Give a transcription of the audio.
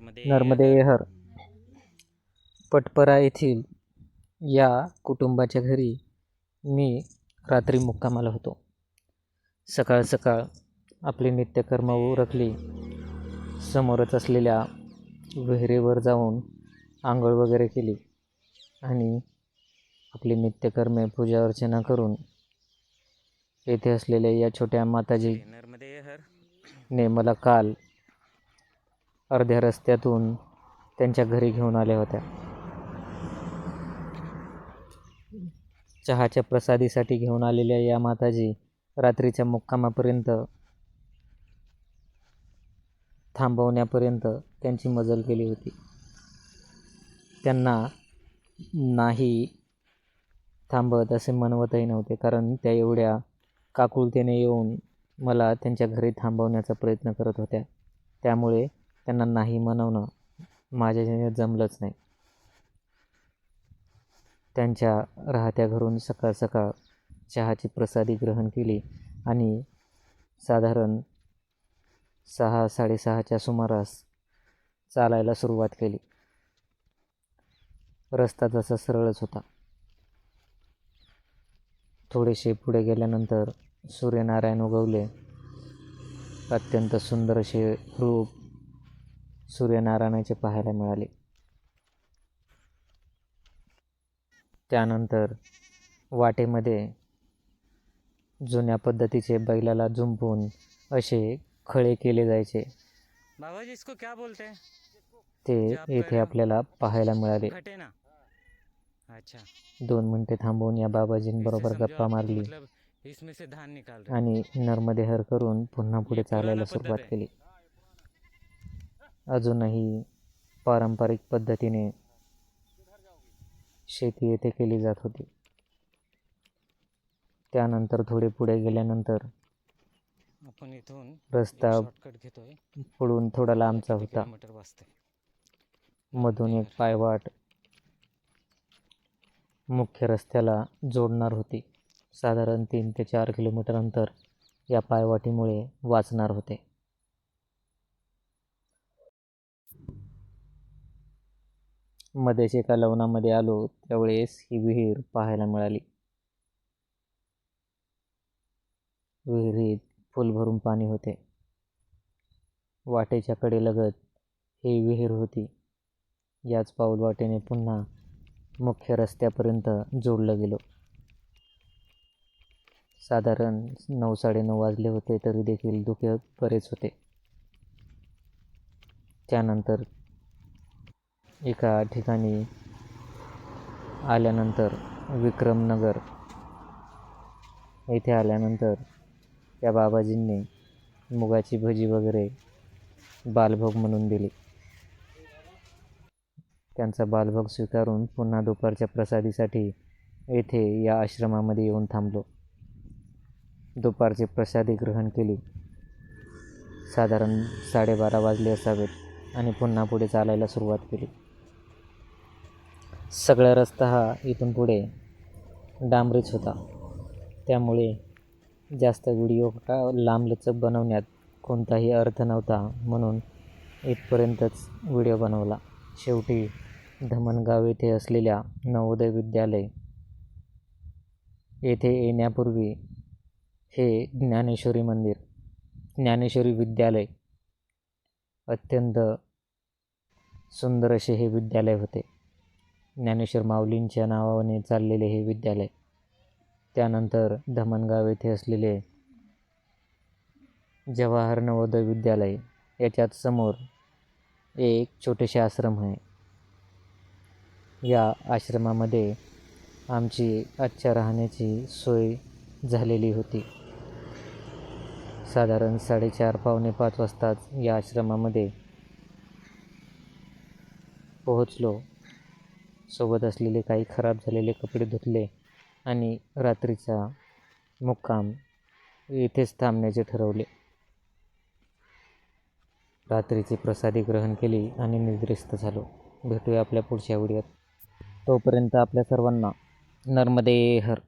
नर्मदे नर्मदेहर पटपरा येथील या कुटुंबाच्या घरी मी रात्री मुक्कामाला होतो. सकाळ सकाळ आपली नित्यकर्म उरकली. समोरच असलेल्या विहिरीवर जाऊन आंघोळ वगैरे केली आणि आपली नित्यकर्मे पूजा अर्चना करून येथे असलेल्या या छोट्या माताजी ने मला काल अर्ध्या रस्त्यातून त्यांच्या घरी घेऊन आल्या होत्या. चहाच्या प्रसादीसाठी घेऊन आलेल्या या माताजी रात्रीच्या मुक्कामापर्यंत थांबवण्यापर्यंत त्यांची मजल केली होती. त्यांना नाही थांबत असे म्हणवतही नव्हते कारण त्या एवढ्या काकुळतेने येऊन मला त्यांच्या घरी थांबवण्याचा प्रयत्न करत होत्या. त्यामुळे त्यांना नाही म्हणवणं माझ्याच्याने जमलंच नाही. त्यांच्या राहत्या घरून सकाळ सकाळ चहाची प्रसादी ग्रहण केली आणि साधारण सहा साडेसहाच्या सुमारास चालायला सुरुवात केली. रस्ता जसा सरळच होता. थोडेसे पुढे गेल्यानंतर सूर्यनारायण उगवले. अत्यंत सुंदर असे रूप सूर्यनारायणाचे पाहायला मिळाले. त्यानंतर वाटेमध्ये जुन्या पद्धतीचे बैलाला झुंपून असे खळे केले जायचे. क्या बोलते? ते येथे आपल्याला पाहायला मिळाले. दोन मिनिटे थांबवून या बाबाजींबरोबर गप्पा मारली. आणि नर्मदेहर करून पुन्हा पुढे चालायला सुरुवात. केली. अजूनही पारंपरिक पद्धतीने शेती येथे केली जात होती. त्यानंतर थोडे पुढे गेल्यानंतर आपण इथून रस्ता पुढून थोडा लांबचा होता. मधून एक पायवाट मुख्य रस्त्याला जोडणार होती. साधारण तीन ते चार किलोमीटर अंतर या पायवाटीमुळे वाचणार होते. मध्येच एका लवणामध्ये आलो त्यावेळेस ही विहीर पाहायला मिळाली. विहिरीत फुल भरून पाणी होते. वाटेच्या कडेलगत ही विहीर होती. याच पाऊलवाटेने पुन्हा मुख्य रस्त्यापर्यंत जोडलं गेलो. साधारण नऊ साडेनऊ वाजले होते तरी देखील धुके बरेच होते. त्यानंतर एका ठिकाणी आल्यानंतर विक्रमनगर येथे आल्यानंतर त्या बाबाजींनी मुगाची भजी वगैरे बालभोग म्हणून दिली. त्यांचा बालभोग स्वीकारून पुन्हा दुपारच्या प्रसादीसाठी येथे या आश्रमामध्ये येऊन थांबलो. दुपारची प्रसादी ग्रहण केली. साधारण साडेबारा वाजले असावेत आणि पुन्हा पुढे चालायला सुरुवात केली. सगळा रस्ता हा इथून पुढे डांबरीच होता. त्यामुळे जास्त व्हिडिओ का लांबलचक बनवण्यात कोणताही अर्थ नव्हता म्हणून इथपर्यंतच व्हिडिओ बनवला. शेवटी धमणगाव येथे असलेल्या नवोदय विद्यालय येथे येण्यापूर्वी हे ज्ञानेश्वरी मंदिर ज्ञानेश्वरी विद्यालय अत्यंत सुंदर असे हे विद्यालय होते. ज्ञानेश्वर माऊलींच्या नावाने चाललेले हे विद्यालय. त्यानंतर धमणगाव येथे असलेले जवाहर नवोदय विद्यालय याच्यात समोर एक छोटेसे आश्रम आहे. या आश्रमामध्ये आमची आजच्या राहण्याची सोय झालेली होती. साधारण साडेचार पावणे पाच वाजताच या आश्रमामध्ये पोहोचलो. सोबत असलेले काही खराब झालेले कपडे धुतले आणि रात्रीचा मुक्काम येथेच थांबण्याचे ठरवले. रात्रीची प्रसादी ग्रहण केली आणि निद्रिस्त झालो. भेटूया आपल्या पुढच्या व्हिडिओत. तोपर्यंत आपल्या सर्वांना नर्मदे हर